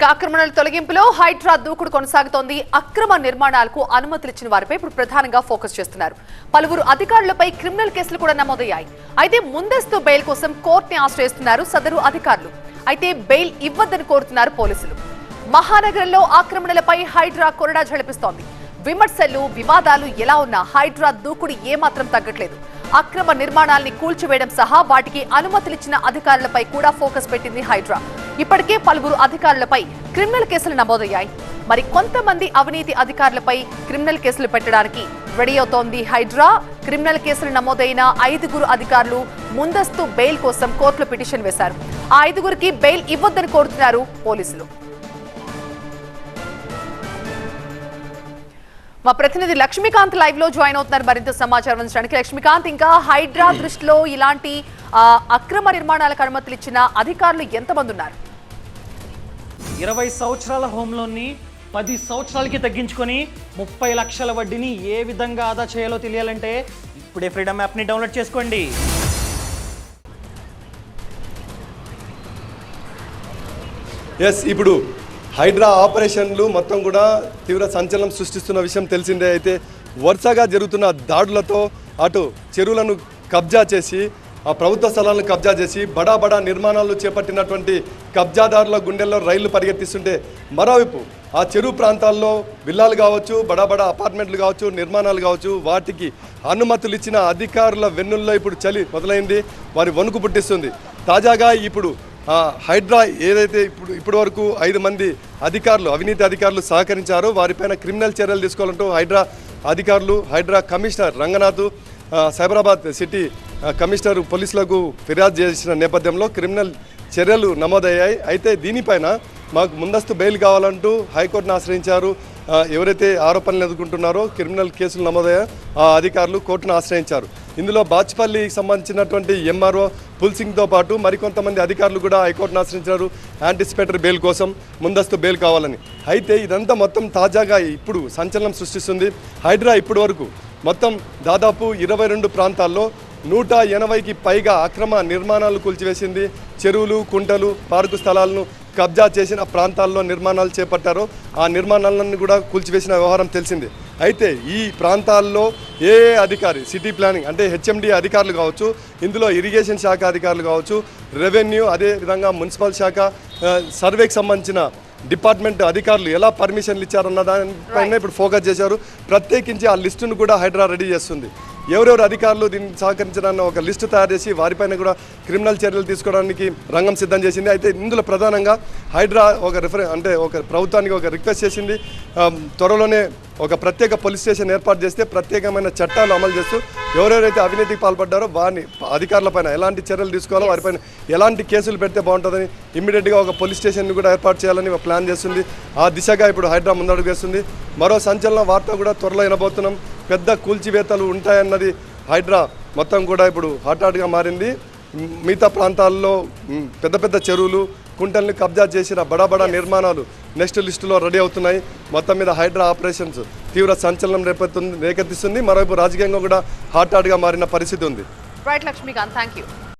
ఇక ఆక్రమణల తొలగింపులో హైడ్రా దూకుడు కొనసాగుతోంది. అక్రమ నిర్మాణాలకు అనుమతులిచ్చిన వారిపై ఇప్పుడు ప్రధానంగా ఫోకస్ చేస్తున్నారు. పలువురు అధికారులపై క్రిమినల్ కేసులు కూడా నమోదయ్యాయి. అయితే ముందస్తు బెయిల్ కోసం కోర్టుని ఆశ్రయిస్తున్నారు సదరు అధికారులు. అయితే బెయిల్ ఇవ్వద్దని కోరుతున్నారు పోలీసులు. మహానగరంలో ఆక్రమణలపై హైడ్రా కొరడా ఝళపిస్తోంది విమర్శలు వివాదాలు ఎలా ఉన్నా హైడ్రా దూకుడు ఏమాత్రం తగ్గట్లేదు. అక్రమ నిర్మాణాల్ని కూల్చివేయడం సహా వాటికి అనుమతులిచ్చిన అధికారులపై కూడా ఫోకస్ పెట్టింది హైడ్రా. ఇప్పటికే పలువురు అధికారులపై క్రిమినల్ కేసులు నమోదయ్యాయి. మరి కొంతమంది అవినీతి అధికారులపై క్రిమినల్ కేసులు పెట్టడానికి రెడీ అవుతోంది హైడ్రా. క్రిమినల్ కేసులు నమోదైన ఐదుగురు అధికారులు ముందస్తు బెయిల్ కోసం కోర్టులో పిటిషన్ వేశారు. ఆ ఐదుగురికి బెయిల్ ఇవ్వొద్దని కోరుతున్నారు పోలీసులు. మా ప్రతినిధి లక్ష్మీకాంత్ లైవ్లో జాయిన్ అవుతున్నారు. మరింత సమాచారం అందించడానికి లక్ష్మీకాంత్ ఇంకా హైడ్రా దృష్టిలో ఇలాంటి అక్రమ నిర్మాణాలకు అనుమతులు ఇచ్చిన అధికారులు ఎంతమంది ఉన్నారు? ఇరవై సంవత్సరాల హోమ్ లోన్ని పది సంవత్సరాలకి తగ్గించుకొని ముప్పై లక్షల వడ్డీని ఏ విధంగా ఆదా చేయాలో తెలియాలంటే ఇప్పుడే ఫ్రీడమ్ యాప్ని డౌన్లోడ్ చేసుకోండి. ఎస్ ఇప్పుడు హైడ్రా ఆపరేషన్లు మొత్తం కూడా తీవ్ర సంచలనం సృష్టిస్తున్న విషయం తెలిసిందే. అయితే వరుసగా జరుగుతున్న దాడులతో అటు చెరువులను కబ్జా చేసి ఆ ప్రభుత్వ స్థలాలను కబ్జా చేసి బడా బడా నిర్మాణాలు చేపట్టినటువంటి కబ్జాదారుల గుండెల్లో రైళ్ళు పరిగెత్తిస్తుంటే మరోవైపు ఆ చెరువు ప్రాంతాల్లో విల్లాలు కావచ్చు బడా బడా అపార్ట్మెంట్లు కావచ్చు నిర్మాణాలు కావచ్చు వాటికి అనుమతులు ఇచ్చిన అధికారుల వెన్నుల్లో ఇప్పుడు చలి మొదలైంది వారి వణుకు పుట్టిస్తుంది. తాజాగా ఇప్పుడు హైడ్రా ఏదైతే ఇప్పుడు ఇప్పటి వరకు ఐదు మంది అధికారులు అవినీతి అధికారులు సహకరించారో వారిపైన క్రిమినల్ చర్యలు తీసుకోవాలంటూ హైడ్రా అధికారులు Hydraa commissioner Ranganath Cyberabad city commissioner పోలీసులకు ఫిర్యాదు చేసిన నేపథ్యంలో క్రిమినల్ చర్యలు నమోదయ్యాయి. అయితే దీనిపైన మాకు ముందస్తు బెయిల్ కావాలంటూ హైకోర్టును ఆశ్రయించారు. ఎవరైతే ఆరోపణలు ఎదుర్కొంటున్నారో క్రిమినల్ కేసులు నమోదయ్యా ఆ అధికారులు కోర్టును ఆశ్రయించారు. ఇందులో బాచ్పల్లికి సంబంధించినటువంటి ఎంఆర్ఓ పుల్సింగ్తో పాటు మరికొంతమంది అధికారులు కూడా హైకోర్టును ఆశ్రయించారు యాంటిసిపేటరీ బెయిల్ కోసం ముందస్తు బెయిల్ కావాలని. అయితే ఇదంతా మొత్తం తాజాగా ఇప్పుడు సంచలనం సృష్టిస్తుంది. హైడ్రా ఇప్పటి వరకు మొత్తం దాదాపు ఇరవై రెండు ప్రాంతాల్లో నూట ఎనభైకి పైగా అక్రమ నిర్మాణాలు కూల్చివేసింది. చెరువులు కుంటలు పార్కు స్థలాలను కబ్జా చేసిన ప్రాంతాల్లో నిర్మాణాలు చేపట్టారో ఆ నిర్మాణాలను కూడా కూల్చివేసిన వ్యవహారం తెలిసింది. అయితే ఈ ప్రాంతాల్లో ఏ ఏ అధికారి సిటీ ప్లానింగ్ అంటే హెచ్ఎండి అధికారులు కావచ్చు ఇందులో ఇరిగేషన్ శాఖ అధికారులు కావచ్చు రెవెన్యూ అదేవిధంగా మున్సిపల్ శాఖ సర్వేకి సంబంధించిన డిపార్ట్మెంట్ అధికారులు ఎలా పర్మిషన్లు ఇచ్చారన్న దానిపైన ఇప్పుడు ఫోకస్ చేశారు. ప్రత్యేకించి ఆ లిస్టును కూడా హైడ్రా రెడీ చేస్తుంది. ఎవరెవరు అధికారులు దీన్ని సహకరించడానికి ఒక లిస్టు తయారు చేసి వారిపైన కూడా క్రిమినల్ చర్యలు తీసుకోవడానికి రంగం సిద్ధం చేసింది. అయితే ఇందులో ప్రధానంగా హైడ్రా ఒక రిఫరె అంటే ఒక ప్రభుత్వానికి ఒక రిక్వెస్ట్ చేసింది. త్వరలోనే ఒక ప్రత్యేక పోలీస్ స్టేషన్ ఏర్పాటు చేస్తే ప్రత్యేకమైన చట్టాలు అమలు చేస్తూ ఎవరెవరైతే అవినీతికి పాల్పడ్డారో వారిని అధికారులపైన ఎలాంటి చర్యలు తీసుకోవాలో వారిపైన ఎలాంటి కేసులు పెడితే బాగుంటుందని ఇమ్మీడియట్గా ఒక పోలీస్ స్టేషన్ కూడా ఏర్పాటు చేయాలని ఒక ప్లాన్ చేస్తుంది. ఆ దిశగా ఇప్పుడు హైడ్రా ముందడుగు వేస్తుంది. మరో సంచలన వార్త కూడా త్వరలో వినబోతున్నాం. పెద్ద కూల్చివేతలు ఉంటాయన్నది హైడ్రా మొత్తం కూడా ఇప్పుడు హాట్ హాట్గా మారింది. మిగతా ప్రాంతాల్లో పెద్ద పెద్ద చెరువులు కుంటల్ని కబ్జా చేసిన బడా బడా నిర్మాణాలు నెక్స్ట్ లిస్టులో రెడీ అవుతున్నాయి. మొత్తం మీద హైడ్రా ఆపరేషన్స్ తీవ్ర సంచలనం రేపెత్తుంది రేకెత్తిస్తుంది. మరోవైపు రాజకీయంగా కూడా హాట్ హాట్గా మారిన పరిస్థితి ఉంది. Right Lakshmikanth thank you